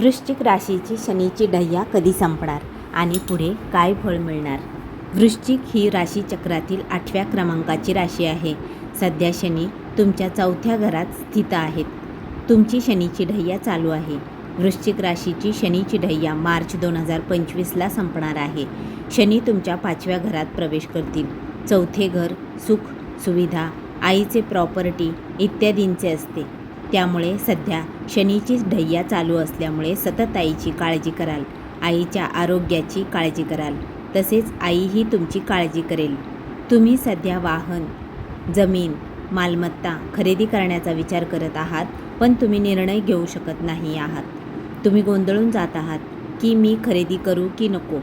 वृश्चिक राशीची शनीची ढय्या कधी संपणार आणि पुढे काय फळ मिळणार? वृश्चिक ही राशी चक्रातील आठव्या क्रमांकाची राशी आहे. सध्या शनी तुमच्या चौथ्या घरात स्थित आहेत. तुमची शनीची ढय्या चालू आहे. वृश्चिक राशीची शनीची ढय्या मार्च दोन हजार पंचवीसला संपणार आहे. शनी तुमच्या पाचव्या घरात प्रवेश करतील. चौथे घर सुख सुविधा आईचे प्रॉपर्टी इत्यादींचे असते. त्यामुळे सध्या शनीचीच ढय्या चालू असल्यामुळे सतत आईची काळजी कराल. आईच्या आरोग्याची काळजी कराल. तसेच आईही तुमची काळजी करेल. तुम्ही सध्या वाहन जमीन मालमत्ता खरेदी करण्याचा विचार करत आहात पण तुम्ही निर्णय घेऊ शकत नाही आहात. तुम्ही गोंधळून जात आहात की मी खरेदी करू की नको.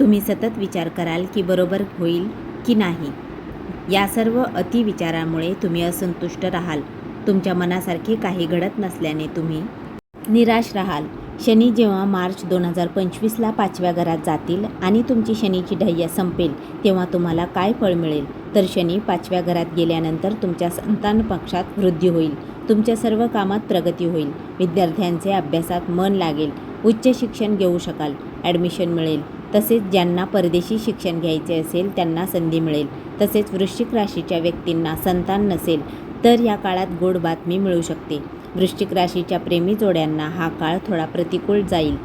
तुम्ही सतत विचार कराल की बरोबर होईल की नाही. या सर्व अतिविचारामुळे तुम्ही असंतुष्ट राहाल. तुमच्या मनासारखे काही घडत नसल्याने तुम्ही निराश राहाल. शनी जेव्हा मार्च दोन हजार पंचवीसला पाचव्या घरात जातील आणि तुमची शनीची ढय्या संपेल तेव्हा तुम्हाला काय फळ मिळेल? तर शनी पाचव्या घरात गेल्यानंतर तुमच्या संतान पक्षात वृद्धी होईल. तुमच्या सर्व कामात प्रगती होईल. विद्यार्थ्यांचे अभ्यासात मन लागेल. उच्च शिक्षण घेऊ शकाल. ॲडमिशन मिळेल. तसेच ज्यांना परदेशी शिक्षण घ्यायचे असेल त्यांना संधी मिळेल. तसेच वृश्चिक राशीच्या व्यक्तींना संतान नसेल तर या काळात गोड बातमी मिळू शकते. वृश्चिक राशीच्या प्रेमी जोड्यांना हा काळ थोडा प्रतिकूल जाईल.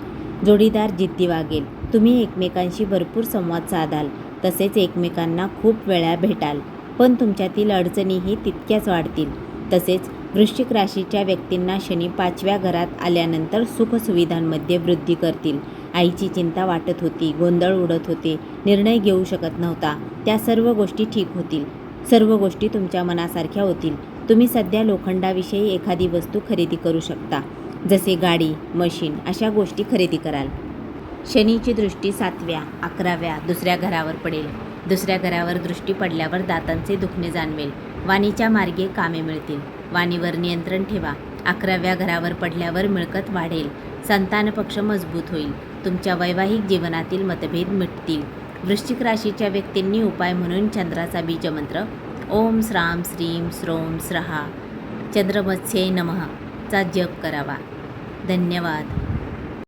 जोडीदार जिद्दी वागेल. तुम्ही एकमेकांशी भरपूर संवाद साधाल. तसेच एकमेकांना खूप वेळा भेटाल. पण तुमच्यातील अडचणीही तितक्याच वाढतील. तसेच वृश्चिक राशीच्या व्यक्तींना शनी पाचव्या घरात आल्यानंतर सुखसुविधांमध्ये वृद्धी करतील. आईची चिंता वाटत होती गोंधळ उडत होते निर्णय घेऊ शकत नव्हता. त्या सर्व गोष्टी ठीक होतील. सर्व गोष्टी तुमच्या मनासारख्या होतील. तुम्ही सध्या लोखंडाविषयी एखादी वस्तू खरेदी करू शकता जसे गाडी मशीन अशा गोष्टी खरेदी कराल. शनीची दृष्टी सातव्या अकराव्या दुसऱ्या घरावर पडेल. दुसऱ्या घरावर दृष्टी पडल्यावर दातांचे दुखणे जाणवेल. वाणीच्या मार्गे कामे मिळतील. वाणीवर नियंत्रण ठेवा. अकराव्या घरावर पडल्यावर मिळकत वाढेल. संतान पक्ष मजबूत होईल. तुमच्या वैवाहिक जीवनातील मतभेद मिटतील. वृश्चिक राशीच्या व्यक्तींनी उपाय म्हणून चंद्राचा बीजमंत्र ओम श्राम श्रीम श्रोम स्रहा चंद्रमत्स्ये नमः चा जप करावा. धन्यवाद.